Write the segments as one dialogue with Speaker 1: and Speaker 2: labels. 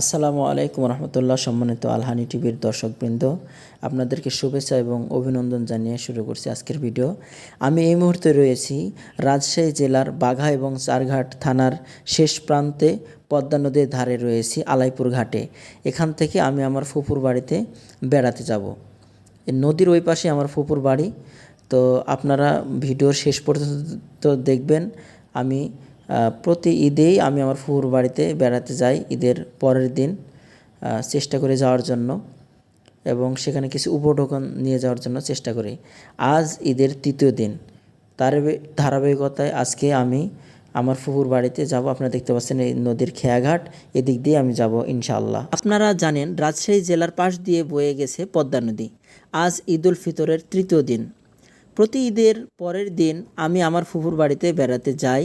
Speaker 1: আসসালামু আলাইকুম রহমতুল্লাহ, সম্মানিত আলহানি টিভির দর্শকবৃন্দ। আপনাদেরকে শুভেচ্ছা এবং অভিনন্দন জানিয়ে শুরু করছি আজকের ভিডিও। আমি এই মুহূর্তে রয়েছি রাজশাহী জেলার বাঘা এবং চারঘাট থানার শেষ প্রান্তে, পদ্মা নদীর ধারে রয়েছি আলাইপুর ঘাটে। এখান থেকে আমি আমার ফুপুর বাড়িতে বেড়াতে যাব। নদীর ওই পাশে আমার ফুপুর বাড়ি। তো আপনারা ভিডিওর শেষ পর্যন্ত দেখবেন। আমি প্রতি ঈদেই আমি আমার ফুপুর বাড়িতে বেড়াতে যাই, ঈদের পরের দিন চেষ্টা করে যাওয়ার জন্য এবং সেখানে কিছু উপঢৌকন নিয়ে যাওয়ার জন্য চেষ্টা করি। আজ ঈদের তৃতীয় দিন। তার ধারাবাহিকতায় আজকে আমি আমার ফুপুর বাড়িতে যাব। আপনারা দেখতে পাচ্ছেন এই নদীর খেয়াঘাট। এদিক দিয়ে আমি যাব ইনশাআল্লাহ। আপনারা জানেন, রাজশাহী জেলার পাশ দিয়ে বয়ে গেছে পদ্মা নদী। আজ ঈদুল ফিতরের তৃতীয় দিন। প্রতি ঈদের পরের দিন আমি আমার ফুপুর বাড়িতে বেড়াতে যাই।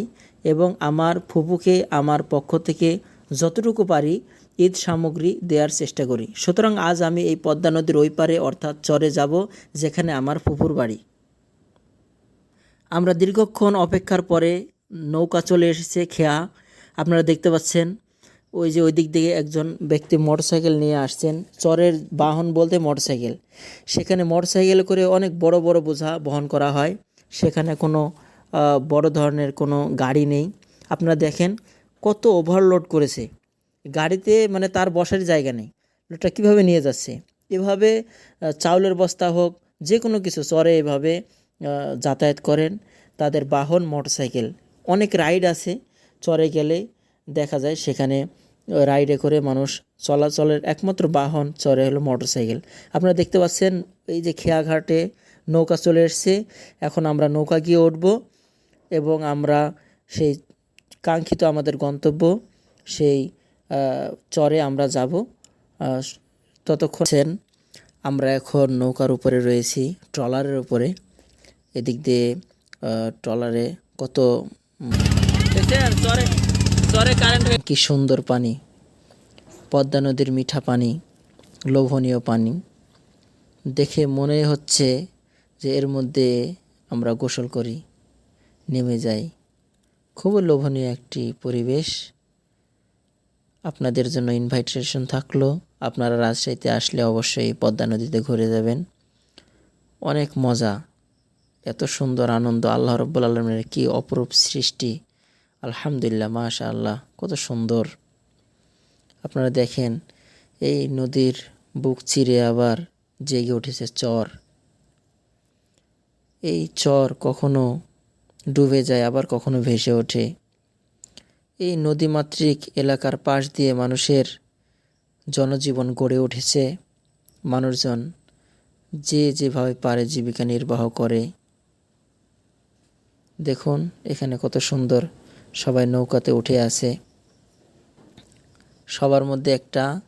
Speaker 1: এবং আমার ফুপুকে আমার পক্ষ থেকে যতটুকু পারি ঈদ সামগ্রী দেওয়ার চেষ্টা করি। সুতরাং আজ আমি এই পদ্মা নদীর ওই পারে অর্থাৎ চরে যাব, যেখানে আমার ফুপুর বাড়ি। আমরা দীর্ঘক্ষণ অপেক্ষার পরে নৌকা চলে এসেছে খেয়া। আপনারা দেখতে পাচ্ছেন, ওই যে ওই দিক থেকে একজন ব্যক্তি মোটরসাইকেল নিয়ে আসছেন, চরের বাহন বলতে মোটরসাইকেল। সেখানে মোটরসাইকেল করে অনেক বড় বড় বোঝা বহন করা হয়। সেখানে কোনো বড় ধরনের কোনো গাড়ি নেই। আপনারা দেখেন কত ওভারলোড করেছে। গাড়িতে মানে তার বসার জায়গা নেই। লোকটা কীভাবে নিয়ে যাচ্ছে? এভাবে চাউলের বস্তা হোক যে কোনো কিছু চরে এভাবে যাতায়াত করেন। তাদের বাহন, মোটরসাইকেল, অনেক রাইড আছে। চরে গেলে দেখা যায় সেখানে রাইডে করে মানুষ চলাচলের একমাত্র বাহন, চরে হলো মোটরসাইকেল। আপনারা দেখতে পাচ্ছেন, এই যে খেয়াঘাটে নৌকা চলে এসছে। এখন আমরা নৌকা গিয়ে উঠব। এবং আমরা সেই কাঙ্ক্ষিত আমাদের গন্তব্য সেই চরে আমরা যাব। ততক্ষণ আমরা এখন নৌকার উপরে রয়েছি ট্রলারের উপরে। এদিক দিয়ে ট্রলারে কত কি সুন্দর পানি পদ্মা নদীর মিঠা পানি লোভনীয় পানি। দেখে মনে হচ্ছে যে এর মধ্যে আমরা গোসল করি। নেমে যাই খুবই লোভনীয় একটি পরিবেশ। আপনাদের জন্য ইনভাইটেশন থাকল। আপনারা রাজশাহীতে আসলে অবশ্যই পদ্মা নদীতে ঘুরে যাবেন। অনেক মজা। এত সুন্দর আনন্দ। আল্লাহ রব্বুল আলমের কি অপরূপ সৃষ্টি। আলহামদুলিল্লাহ মাশা আল্লাহ কত সুন্দর। আপনারা দেখেন, এই নদীর বুক চিরে আবার জেগে উঠেছে চর। এই চর কখনো ডুবে যায়, আবার কখনো ভেসে ওঠে। এই নদীমাতৃক এলাকার পাশ দিয়ে মানুষের জনজীবন গড়ে উঠেছে। মানুষজন যে যেভাবে পারে জীবিকা নির্বাহ করে। দেখুন, এখানে কত সুন্দর সবাই নৌকাতে উঠে আছে। সবার মধ্যে একটা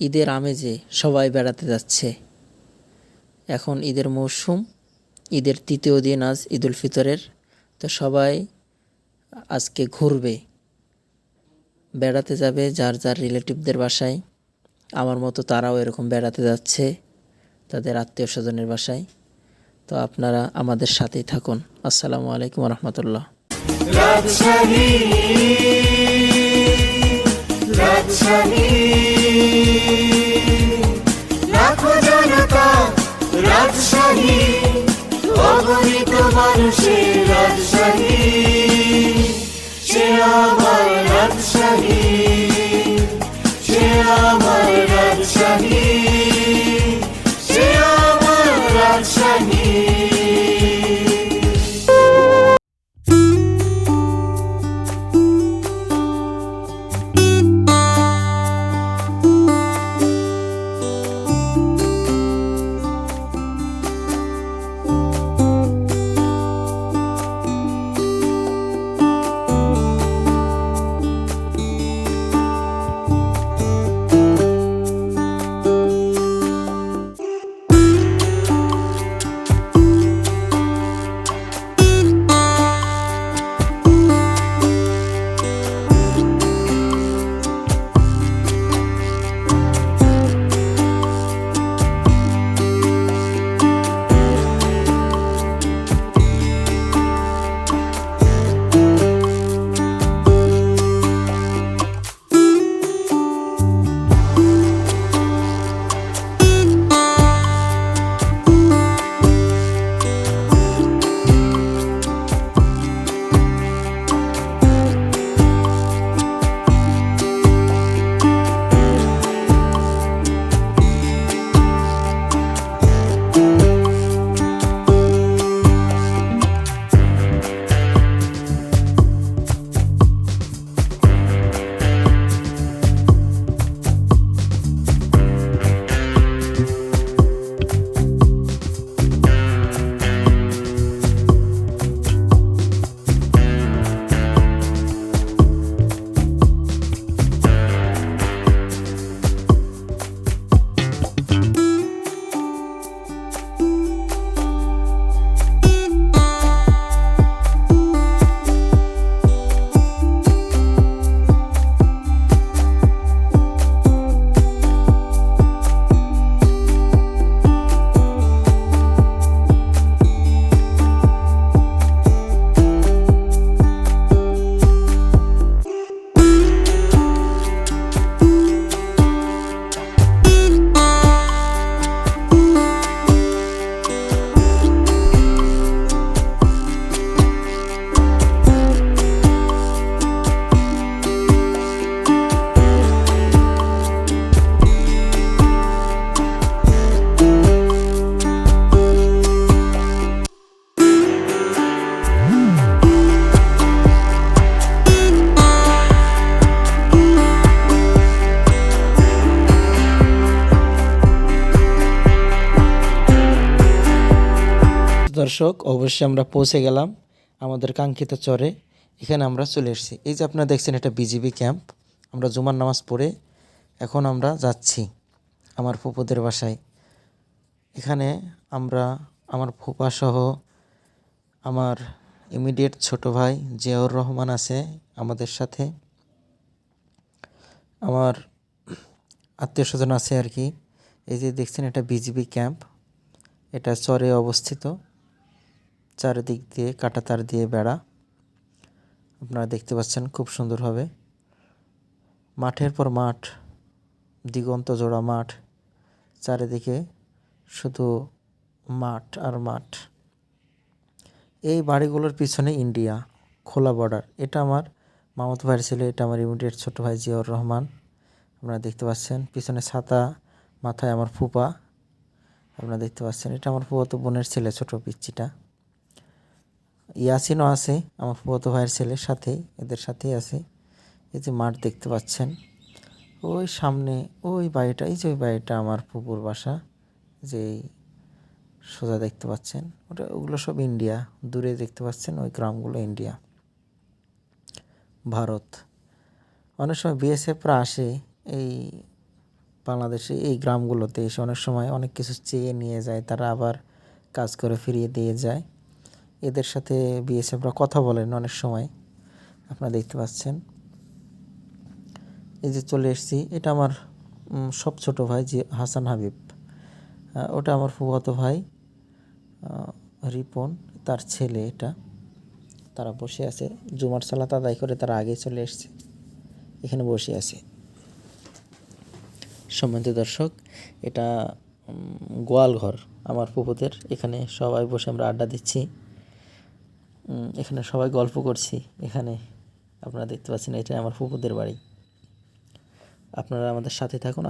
Speaker 1: ঈদের আমেজে সবাই বেড়াতে যাচ্ছে। এখন ঈদের মৌসুম ঈদের তৃতীয় দিন আজ ঈদুল ফিতরের তো সবাই আজকে ঘুরবে। বেড়াতে যাবে যার যার রিলেটিভদের বাসায়। আমার মতো তারাও এরকম বেড়াতে যাচ্ছে তাদের আত্মীয় স্বজনের বাসায়। তো আপনারা আমাদের সাথেই থাকুন। আসসালামু আলাইকুম রহমতুল্লাহ
Speaker 2: রাজশাহী অগণিত মানুষের রাজশাহী সে
Speaker 1: দর্শক, অবশ্যই আমরা পৌঁছে গেলাম আমাদের কাঙ্ক্ষিত চরে। এখানে আমরা চলে এসেছি। এই যে আপনারা দেখছেন, এটা বিজিবি ক্যাম্প। আমরা জুমার নামাজ পড়ে এখন আমরা যাচ্ছি আমার ফুপুদের বাসায়। এখানে আমরা, আমার ফুপা সহ আমার ইমিডিয়েট ছোট ভাই জিয়াউর রহমান আছে আমাদের সাথে। আমার আত্মীয় স্বজন আছে আর কি। এই যে দেখছেন, এটা বিজিবি ক্যাম্প। এটা চরে অবস্থিত। চারিদিক দিয়ে কাঁটাতার দিয়ে বেড়া। আপনারা দেখতে পাচ্ছেন খুব সুন্দরভাবে। মাঠের পর মাঠ, দিগন্ত জোড়া মাঠ, চারিদিকে শুধু মাঠ আর মাঠ। এই বাড়িগুলোর পিছনে ইন্ডিয়া, খোলা বর্ডার এটা আমার মামত ভাইয়ের ছেলে, এটা আমার ইমিডিয়েট ছোটো ভাই জিয়াউর রহমান। আপনারা দেখতে পাচ্ছেন, পিছনে ছাতা, মাথায় আমার ফুপা। আপনারা দেখতে পাচ্ছেন, এটা আমার ফুয়াতো বোনের ছেলে, ছোট পিচ্চিটা। ইয়াসিনও আছে, আমার ফুয়াতো ভাইয়ের ছেলের সাথে, এদের সাথেই আছে। এই যে মাঠ দেখতে পাচ্ছেন, ওই সামনে, ওই বাড়িটা, এই যে ওই বাড়িটা আমার পুকুর বাসা, যে সোজা দেখতে পাচ্ছেন, ওটা, ওগুলো সব ইন্ডিয়া, দূরে দেখতে পাচ্ছেন ওই গ্রামগুলো ইন্ডিয়া, ভারত। অনেক সময় বিএসএফরা আসে এই বাংলাদেশে, এই গ্রামগুলোতে এসে অনেক সময় অনেক কিছু চেয়ে নিয়ে যায়, তারা আবার কাজ করে ফিরিয়ে দিয়ে যায়। এদের সাথে বিএসএফরা কথা বলেন অনেক সময়। আপনারা দেখতে পাচ্ছেন। এই যে চলে এসেছি এটা আমার সব ছোট ভাই যে হাসান হাবিব। ওটা আমার ফুফাতো ভাই রিপন তার ছেলে এটা। তারা বসে আছে। জুমার সালাত আদায় করে তারা আগে চলে এসেছে। এখানে বসে আছে। সম্মানিত দর্শক এটা উম, গোয়াল ঘর আমার ফুপুদের এখানে সবাই বসে আমরা আড্ডা দিচ্ছি। এখানে সবাই গল্প করছি। এখানে আপনারা দেখতে পাচ্ছেন, এটা আমার ফুপুদের বাড়ি। আপনারা আমাদের সাথে থাকুন।